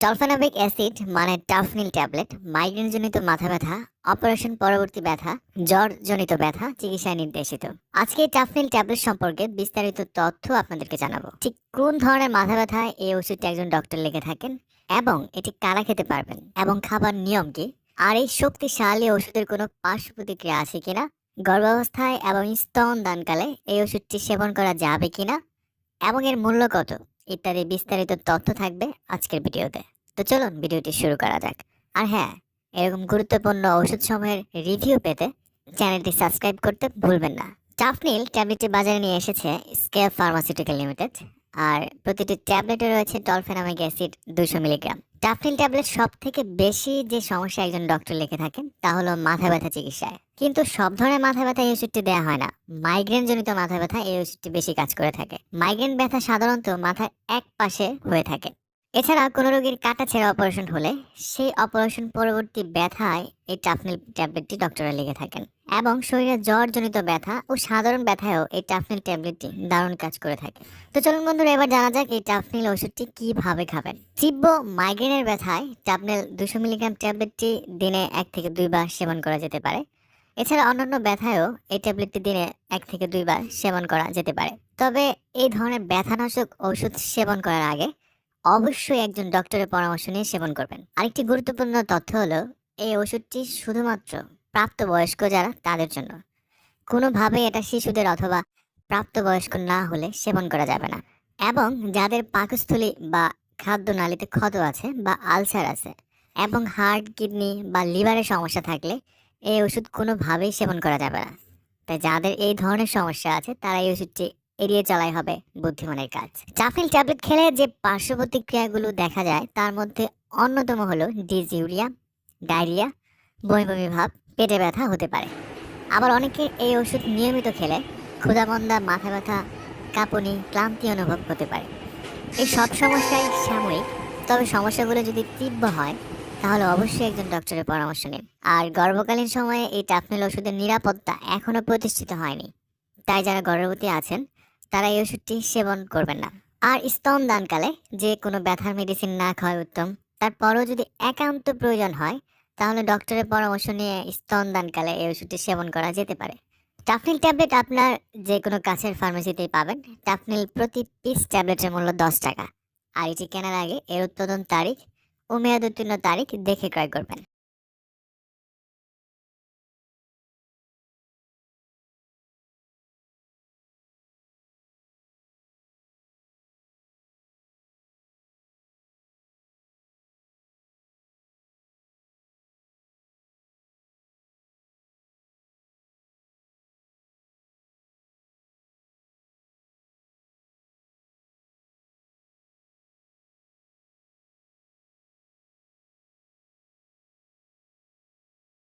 টলফেনাবিক acid মানে Tufnil tablet migraine জনিত মাথা ব্যথা অপারেশন পরবর্তী ব্যথা জ্বর জনিত ব্যথা, চিকিৎসায় নির্দেশিত। আজকে এই টাফনিল ট্যাবলেট সম্পর্কে বিস্তারিত তথ্য আপনাদেরকে জানাব। ঠিক কোন ধরনের মাথা ব্যথা এই ওষুধটি একজন ডক্টর লিখে থাকেন এবং এটি কারা খেতে পারবেন এবং খাবার নিয়ম কি? আর এই শক্তিশালী ওষুধের কোনো পার্শ্ব প্রতিক্রিয়া আছে কিনা? গর্ভাবস্থায় এবং স্তন দানকালে এই ওষুধটি সেবন করা যাবে কিনা? এবং এর মূল্য কত? ইত্যাদি বিস্তারিত তথ্য থাকবে আজকের ভিডিওতে। তো চলুন ভিডিওটি শুরু করা যাক। আর হ্যাঁ এরকম গুরুত্বপূর্ণ ওষুধ সময়ের রিভিউ পেতে চ্যানেলটি সাবস্ক্রাইব করতে ভুলবেন না। টাফনিল ট্যাবলেটটি বাজারে নিয়ে এসেছে স্কেল ফার্মাসিউটিক্যাল লিমিটেড। আর প্রতিটি ট্যাবলেটে রয়েছে টলফেনামিক অ্যাসিড দুশো মিলিগ্রাম। টাফনিল ট্যাবলেট সব থেকে বেশি যে সমস্যা একজন ডক্টর লিখে থাকেন, তা হলো মাথা ব্যথা চিকিৎসায়। কিন্তু সব ধরনের মাথা ব্যথা এই ওষুধটি দেওয়া হয় না। মাইগ্রেন জনিত মাথা ব্যথা এই ওষুধটি বেশি কাজ করে থাকে। মাইগ্রেন ব্যথা সাধারণত মাথার এক পাশে হয়ে থাকে। এছাড়া কোনো রোগীর কাটা ছেঁড়া অপারেশন হলে সেই অপারেশন পরবর্তী ব্যথায় এই টাফনিল ট্যাবলেটটি ডক্টররা লিখে থাকেন এবং শরীরে জ্বরজনিত ব্যথা ও সাধারণ ব্যথায়ও এই টাফনিল ট্যাবলেটটি দারুণ কাজ করে থাকে। তো চলুন বন্ধুরা, এবার জানা যাক এই টাফনিল ওষুধটি কীভাবে খাবেন। তীব্র মাইগ্রেনের ব্যথায় টাফনিল দুশো মিলিগ্রাম ট্যাবলেটটি দিনে এক থেকে দুইবার সেবন করা যেতে পারে। এছাড়া অন্যান্য ব্যথায়ও এই ট্যাবলেটটি দিনে এক থেকে দুইবার সেবন করা যেতে পারে। তবে এই ধরনের ব্যথানাশক ওষুধ সেবন করার আগে অবশ্যই একজন ডক্টরের পরামর্শ নিয়ে সেবন করবেন। আরেকটি গুরুত্বপূর্ণ তথ্য হলো, এই ওষুধটি শুধুমাত্র প্রাপ্তবয়স্ক যারা, তাদের জন্য। কোনোভাবে এটা শিশুদের অথবা প্রাপ্তবয়স্ক না হলে সেবন করা যাবে না। এবং যাদের পাকস্থলী বা খাদ্য খাদ্যনালীতে ক্ষত আছে বা আলসার আছে এবং হার্ট, কিডনি বা লিভারের সমস্যা থাকলে এই ওষুধ কোনোভাবেই সেবন করা যাবে না। তাই যাদের এই ধরনের সমস্যা আছে, তারা এই ওষুধটি এড়িয়ে চলাই হবে বুদ্ধিমানের কাজ। চাফিল ট্যাবলেট খেলে যে পার্শ্ব প্রতিক্রিয়াগুলো দেখা যায়, তার মধ্যে অন্যতম হলো ডিজিউরিয়া ডায়রিয়া বমি বমি ভাব, পেটে ব্যথা হতে পারে। আবার অনেকের এই ওষুধ নিয়মিত খেলে ক্ষুধামন্দা, মাথা ব্যথা, কাঁপুনি, ক্লান্তি অনুভব হতে পারে। এই সব সমস্যাই সাময়িক, তবে সমস্যাগুলো যদি তীব্র হয়, তাহলে অবশ্যই একজন ডক্টরের পরামর্শ নিন। আর গর্ভকালীন সময়ে এই টাফনিল ওষুধের নিরাপত্তা এখনও প্রতিষ্ঠিত হয়নি। তাই যারা গর্ভবতী আছেন তারা এই ওষুধটি সেবন করবেন না। আর স্তন দানকালে যে কোনো ব্যথার মেডিসিন না খাওয়াই উত্তম। তারপরও যদি একান্ত প্রয়োজন হয়, তাহলে ডক্টরের পরামর্শ নিয়ে স্তন দানকালে এই ওষুধটি সেবন করা যেতে পারে। টাফনিল ট্যাবলেট আপনার যে কোনো কাছের ফার্মেসিতেই পাবেন। টাফনিল প্রতি পিস ট্যাবলেটের মূল্য দশ টাকা। আর এটি কেনার আগে এর উৎপাদন তারিখ ও মেয়াদ উত্তীর্ণ তারিখ দেখে ক্রয় করবেন।